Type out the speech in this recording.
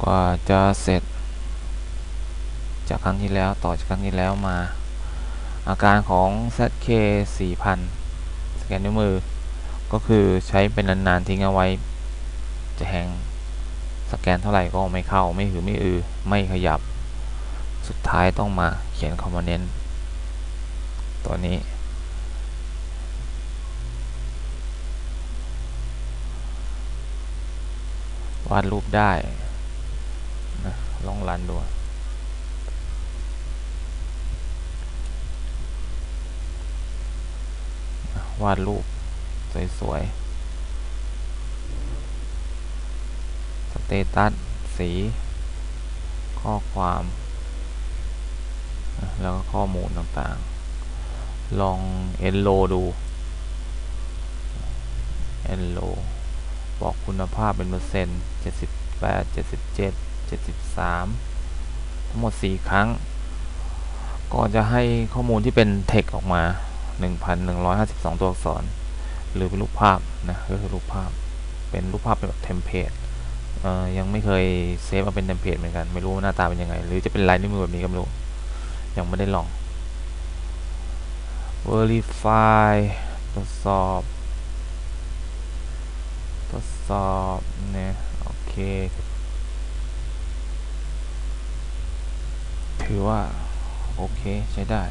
กว่าจะเสร็จ จากครั้งที่แล้วต่อจากครั้งที่แล้วมา อาการของ ZK 4000 สแกนนิ้วมือ ก็คือใช้เป็นนาน ๆ ทิ้งเอาไว้ จะแหงสแกนเท่าไหร่ก็ไม่เข้าไม่หือไม่อือ ไม่ขยับ สุดท้ายต้องมาเขียนคอมเนนต์ตัวนี้วาดรูปได้ ลองรันดูวาดรูป สวยๆ สเตตัส สี ข้อความ แล้วก็ข้อมูลต่างๆ ลองเอนโลดูเอนโลบอกคุณภาพเป็นเปอร์เซ็นต์ 78 77 73 ทั้งหมด 4 ครั้ง ก็จะให้ข้อมูลที่เป็นเทคออกมา 1,152 ตัวอักษร หรือเป็นรูปภาพนะก็คือรูปภาพเป็นรูปภาพเป็นแบบเทมเพลตยังไม่เคยเซฟมาเป็นเทมเพลตเหมือนกัน ไม่รู้ว่าหน้าตาเป็นยังไง หรือจะเป็นลายนิ้วมือแบบนี้ก็ไม่รู้ ยังไม่ได้ลอง verify ตรวจสอบ ทดสอบเนี่ยโอเค ถือว่า โอเค ใช้ได้